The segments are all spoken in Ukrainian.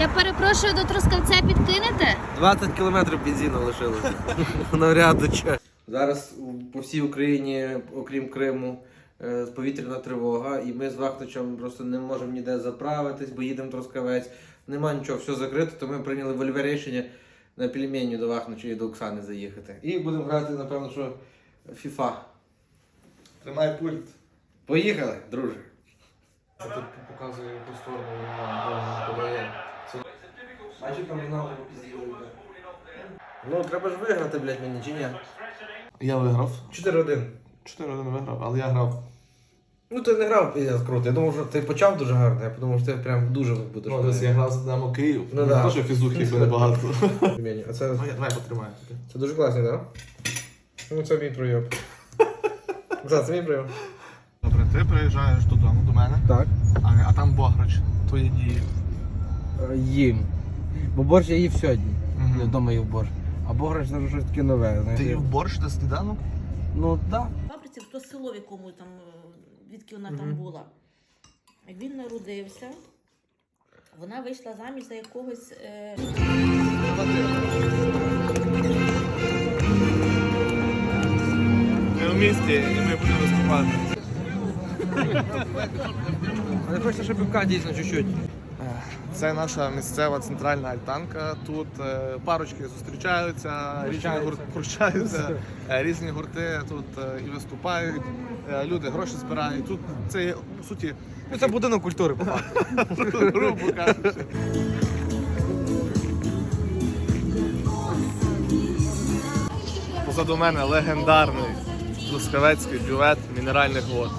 Я перепрошую до трускавця підкинете? 20 кілометрів бензину лишилося. Навряд до чого. Зараз по всій Україні, окрім Криму, е, повітряна тривога, і ми з Вахтичем просто не можемо ніде заправитись, бо їдемо в Трускавець. Нема нічого, все закрито, то ми прийняли вольове рішення на пельмені до Вахнича і до Оксани заїхати. І будемо грати, напевно, що FIFA. Тримай пульт. Поїхали, друже. Це тут показує яку сторону подає. Бачиш, там вона Ну, треба ж виграти, блядь, мені, чи ні? Я виграв. 4-1. 4-1 виграв, але я грав. Ну ти не грав піздець круто. Я думав, що ти почав дуже гарно, я подумав, що ти прям дуже будеш. Ну, десь я грав з Динамо Київ. Ну, Ну, да. Теж фізухи якби небагато. Пельмені. А це, Ну, давай потримаю. це дуже класно, так? Ну це мій прийом. Оксан, це мій прийом. Добре, ти приїжджаєш додому до мене, Так. а, а там Бограч, твої дії. Їм. Бо борщ я їв сьогодні. Мгм. Я вдома їв борщ. А бограч це вже щось таке нове. знаєш. Ти їв борщ на сніданок? Ну так. Бабриці, в то село, в якому там, е, звідки вона там Мгм. була. Він народився, вона вийшла заміж за якогось. Е... Ми в місті і ми будемо виступати. Але хочеться, щоб півка дійсно чуть-чуть. Це наша місцева центральна альтанка. Тут е, парочки зустрічаються, різні гурти прощаються, е, різні гурти тут е, і виступають. Люди гроші збирають. Тут це є, по суті Ну це будинок культури, по факту. грубо кажучи. Позаду мене легендарний Трускавецький бювет мінеральних вод.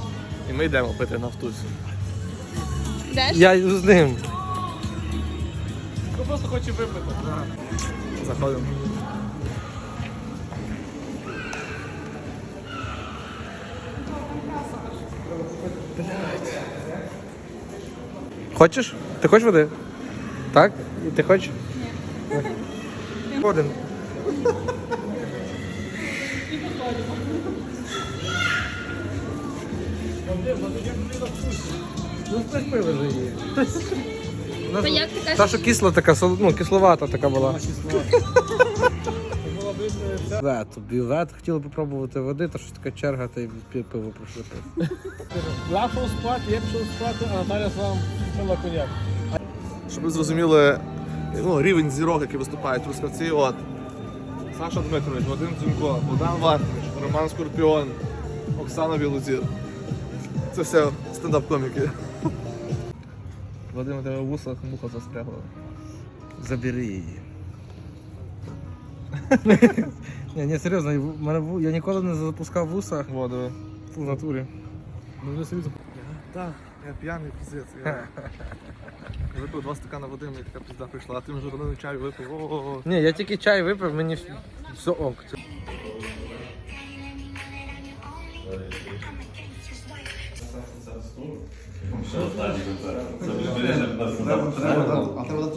І ми йдемо пити нафтусю. Я йду з ним. Ну просто хочу випити. Заходимо. Хочеш? Ти хочеш води? Так? І ти хочеш? Ні. Ходимо. Ну, хтось пиво вже є. То як ти Та, кажеш? що кисла така, сол- ну, кисловата така була. Бювет, бювет, хотіли попробувати води, то щось така черга, та й пі- пиво прийшли пити. Лапшов спати, я пішов спати, а Наталя сам пила коньяк. Щоб ви зрозуміли ну, рівень зірок, які виступають у Трускавці. От. Саша Дмитрович, Вадим Дзюнько, Богдан Вартович, Роман Скорпіон, Оксана Білозір. Це все стендап-коміки. Вадим, у тебе в вусах муха застрягла. Забери її. Ні, ні, серйозно, в мене ву- я ніколи не запускав вуса Во, диви. в натурі. Ну, вже собі Так, я п'яний піздець. Я... випив два стакана води, мені така пізда прийшла, а ти вже родину чаю випив. О-о-о. Ні, я тільки чай випив, мені вс- все ок. А треба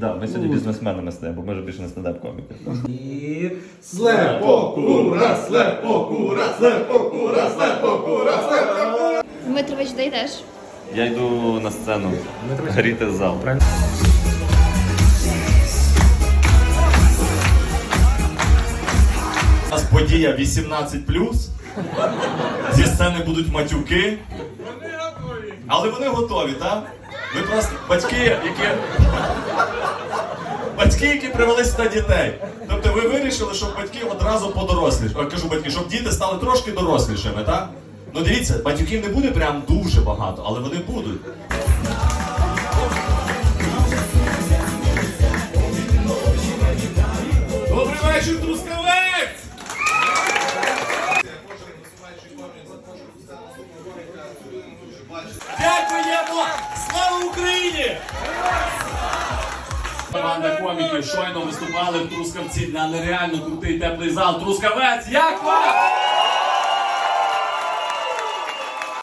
дати ми сьогодні бізнесменами стаємо, бо ми ж більше не стендап-коміки. І Слепокура, слепокура, слепокура, слепокура, слепокура. Дмитрович, де йдеш? Я йду на сцену гріти зал. У нас подія 18+. Зі сцени будуть матюки. Але вони готові, так? Ви просто батьки, які. Батьки, які привели сюди дітей. Тобто ви вирішили, щоб батьки одразу подорослішали. Кажу батьки, щоб діти стали трошки дорослішими, так? Ну дивіться, батьків не буде прям дуже багато, але вони будуть. Дякуємо! Слава Україні! Команда коміків щойно виступали в Трускавці на нереально крутий теплий зал. Трускавець, як вам?